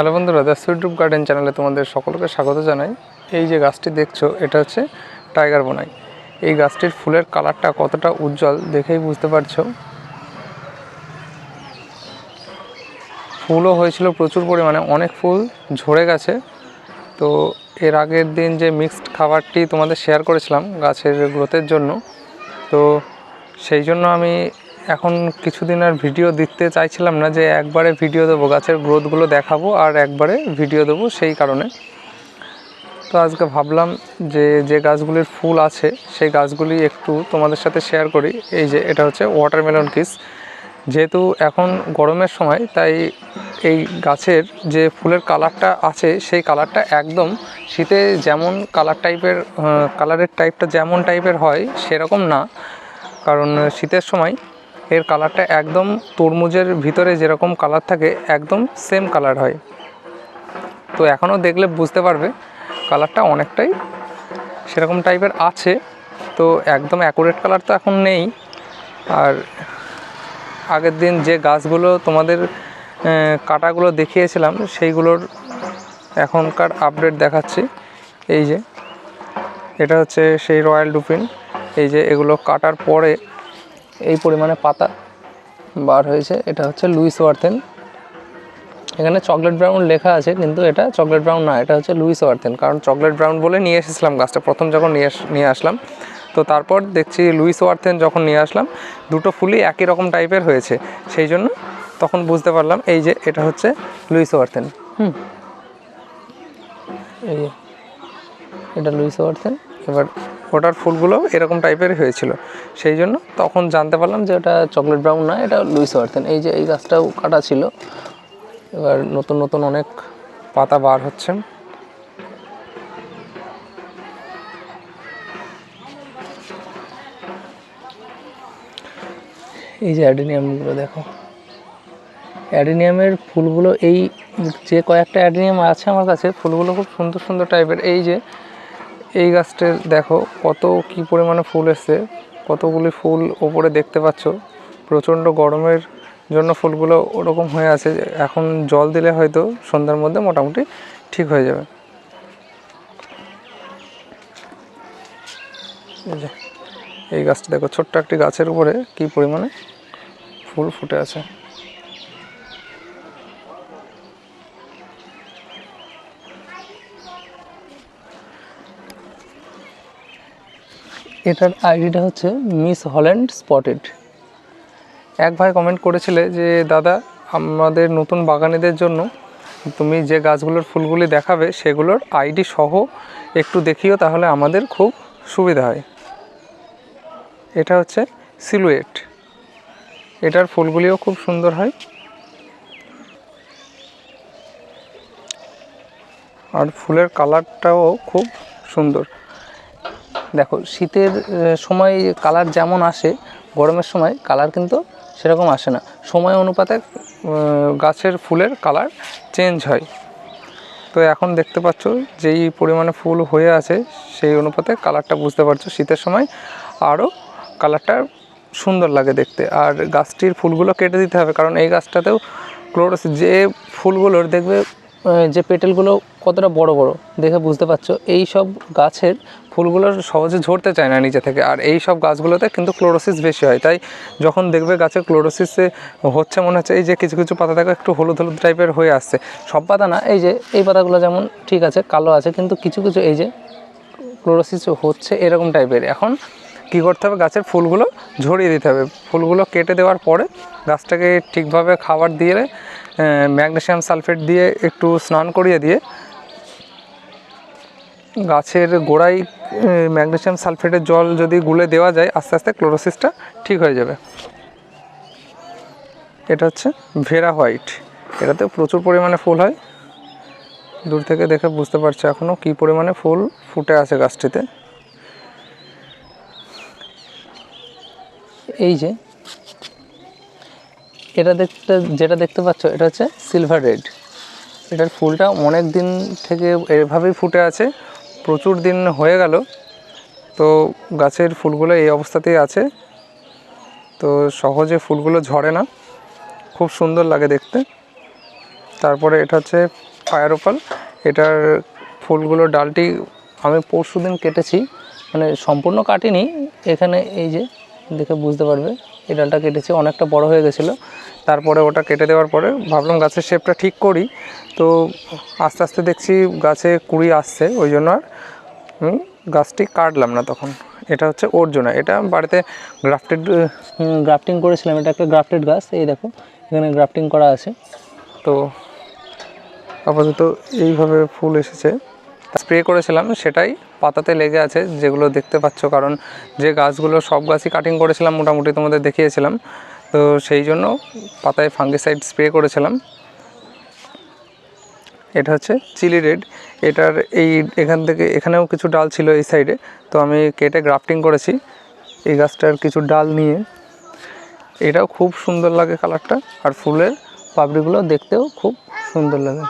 Hello বন্ধুরা the সুইটরুপ garden চ্যানেলে তোমাদের সকলকে স্বাগত জানাই। এই যে গাছটি দেখছ, এটা হচ্ছে টাইগার বোনাই। এই গাছটির ফুলের কালারটা কতটা উজ্জ্বল দেখেই বুঝতে পারছ। ফুলও হয়েছিল প্রচুর পরিমাণে, অনেক ফুল ঝরে গেছে। তো এর আগের দিন যে মিক্সড খাবারটি তোমাদের শেয়ার করেছিলাম গাছের গ্রোথের জন্য, তো সেই জন্য আমি এখন কিছুদিন আর ভিডিও দিতে চাইছিলাম না যে একবারে ভিডিও দেবো, গাছের গ্রোথগুলো দেখাবো আর একবারে ভিডিও দেবো সেই কারণে। তো আজকে ভাবলাম যে যে গাছগুলির ফুল আছে সেই গাছগুলি একটু তোমাদের সাথে শেয়ার করি। এই যে এটা হচ্ছে ওয়াটারমেলন কিস যেহেতু এখন গরমের সময়, তাই এই গাছের যে ফুলের কালারটা আছে, সেই কালারটা একদম শীতে যেমন কালার টাইপের কালারের টাইপটা যেমন টাইপের হয়, সেরকম না। কারণ শীতের সময় এর কালারটা একদম তরমুজের ভিতরে যেরকম কালার থাকে, একদম সেম কালার হয়। তো এখনও দেখলে বুঝতে পারবে, কালারটা অনেকটাই সেরকম টাইপের আছে। তো একদম অ্যাকুরেট কালার তো এখন নেই। আর আগের দিন যে গাছগুলো তোমাদের কাটাগুলো দেখিয়েছিলাম, সেইগুলোর এখনকার আপডেট দেখাচ্ছি। এই যে, এটা হচ্ছে সেই রয়্যাল ডুফিন। এই যে এগুলো কাটার পরে এই পরিমাণে পাতা বার হয়েছে। এটা হচ্ছে লুইস ওয়ার্থেন। এখানে চকলেট ব্রাউন লেখা আছে, কিন্তু এটা চকলেট ব্রাউন না, এটা হচ্ছে লুইস ওয়ার্থেন। কারণ চকলেট ব্রাউন বলে নিয়ে এসেছিলাম গাছটা, প্রথম যখন নিয়ে নিয়ে আসলাম। তো তারপর দেখছি লুইস ওয়ার্থেন যখন নিয়ে আসলাম, দুটো ফুলই একই রকম টাইপের হয়েছে। সেই জন্য তখন বুঝতে পারলাম এই যে এটা হচ্ছে লুইস ওয়ার্থেন। হুম। এই এটা লুইস ওয়ার্থেন, এবার ওটার ফুলগুলো এরকম টাইপের হয়েছিল। সেই জন্য তখন জানতে পারলাম যে এটা চকলেট ব্রাউন না, এটা লুইস ওয়ার্থেন। এই যে এই গাছটাও কাটা ছিল। এবার নতুন নতুন অনেক পাতা বার হচ্ছে। এই যে অ্যাডেনিয়ামগুলো দেখো। অ্যাডেনিয়ামের ফুলগুলো, এই যে কয়েকটা অ্যাডিনিয়াম আছে আমার কাছে, ফুলগুলো খুব সুন্দর সুন্দর টাইপের এই যে এই গাছটার দেখো কত কি পরিমাণে ফুল এসছে, কতগুলি ফুল ওপরে দেখতে পাচ্ছ। প্রচণ্ড গরমের জন্য ফুলগুলো ওরকম হয়ে আছে, এখন জল দিলে হয়তো সন্ধ্যার মধ্যে মোটামুটি ঠিক হয়ে যাবে। এই গাছটা দেখো, ছোট্ট একটি গাছের উপরে কি পরিমাণে ফুল ফুটে আছে। এটার আইডিটা হচ্ছে মিস হল্যান্ড স্পটেড। এক ভাই কমেন্ট করেছিলে যে, দাদা, আমাদের নতুন বাগানীদের জন্য তুমি যে গাছগুলোর ফুলগুলি দেখাবে সেগুলোর আইডি সহ একটু দেখিও, তাহলে আমাদের খুব সুবিধা হয়। এটা হচ্ছে সিলুয়েট এটার ফুলগুলিও খুব সুন্দর হয়। আর ফুলের কালারটাও খুব সুন্দর। দেখো, শীতের সময় কালার যেমন আসে, গরমের সময় কালার কিন্তু সেরকম আসে না। সময় অনুপাতে গাছের ফুলের কালার চেঞ্জ হয়। তো এখন দেখতে পাচ্ছ, যেই পরিমাণে ফুল হয়ে আছে, সেই অনুপাতে কালারটা বুঝতে পারছ। শীতের সময় আরও কালারটা সুন্দর লাগে দেখতে। আর গাছটির ফুলগুলো কেটে দিতে হবে, কারণ এই গাছটাতেও ক্লোরোস যে ফুলগুলোর দেখবে যে পেটেলগুলো কতটা বড় বড়, দেখে বুঝতে পারছ। এই সব গাছের ফুলগুলো সহজে ঝরতে চায় না নিচে থেকে। আর এই সব গাছগুলোতে কিন্তু ক্লোরোসিস বেশি হয়। তাই যখন দেখবে গাছের ক্লোরোসিসে হচ্ছে, মনে হচ্ছে এই যে কিছু কিছু পাতা দেখো একটু হলুদ হলুদ টাইপের হয়ে আসছে। সব পাতা না, এই যে, এই পাতাগুলো যেমন ঠিক আছে, কালো আছে, কিন্তু কিছু কিছু এই যে ক্লোরোসিস হচ্ছে এরকম টাইপের। এখন কী করতে হবে, গাছের ফুলগুলো ঝরিয়ে দিতে হবে। ফুলগুলো কেটে দেওয়ার পরে গাছটাকে ঠিকভাবে খাবার দিয়ে ম্যাগনেসিয়াম সালফেট দিয়ে একটু স্নান করিয়ে দিয়ে গাছের গোড়ায় ম্যাগনেশিয়াম সালফেটের জল যদি গুলে দেওয়া যায়, আস্তে আস্তে ক্লোরোসিসটা ঠিক হয়ে যাবে। এটা হচ্ছে ভেরা হোয়াইট। এটাতে প্রচুর পরিমাণে ফুল হয়। দূর থেকে দেখে বুঝতে পারছ এখনও কী পরিমাণে ফুল ফুটে আছে গাছটিতে। এই যে এটা দেখতে, যেটা দেখতে পাচ্ছ, এটা হচ্ছে সিলভার রেড এটার ফুলটা অনেক দিন থেকে এভাবেই ফুটে আছে, প্রচুর দিন হয়ে গেল। তো গাছের ফুলগুলো এই অবস্থাতেই আছে। তো সহজে ফুলগুলো ঝরে না, খুব সুন্দর লাগে দেখতে। তারপরে এটা হচ্ছে ফায়ার ওপাল। এটার ফুলগুলো ডালটি আমি পরশু দিন কেটেছি মানে সম্পূর্ণ কাটিনি। এখানে এই যে, দেখে বুঝতে পারবে এই ডালটা কেটেছি, অনেকটা বড় হয়ে গেছিল। তারপরে ওটা কেটে দেওয়ার পরে ভাবলাম গাছের শেপটা ঠিক করি। তো আস্তে আস্তে দেখছি গাছে কুড়ি আসছে, ওই জন্য আর গাছটি কাটলাম না তখন। এটা হচ্ছে অর্জুনা। এটা বাড়িতে গ্রাফটেড গ্রাফটিং করেছিলাম। এটা একটা গ্রাফটেড গাছ, এই দেখো, এখানে গ্রাফটিং করা আছে। তো আপাতত এইভাবে ফুল এসেছে। স্প্রে করেছিলাম, সেটাই পাতাতে লেগে আছে, যেগুলো দেখতে পাচ্ছ। কারণ যে গাছগুলো, সব গাছই কাটিং করেছিলাম, মোটামুটি তোমাদের দেখিয়েছিলাম। তো সেই জন্য পাতায় ফাঙ্গিসাইড স্প্রে করেছিলাম। এটা হচ্ছে চিলি রেড এটার এই, এখান থেকে, এখানেও কিছু ডাল ছিল এই সাইডে তো আমি কেটে গ্রাফটিং করেছি এই গাছটার কিছু ডাল নিয়ে। এটাও খুব সুন্দর লাগে কালারটা আর ফুলের পাপড়িগুলো দেখতেও খুব সুন্দর লাগে।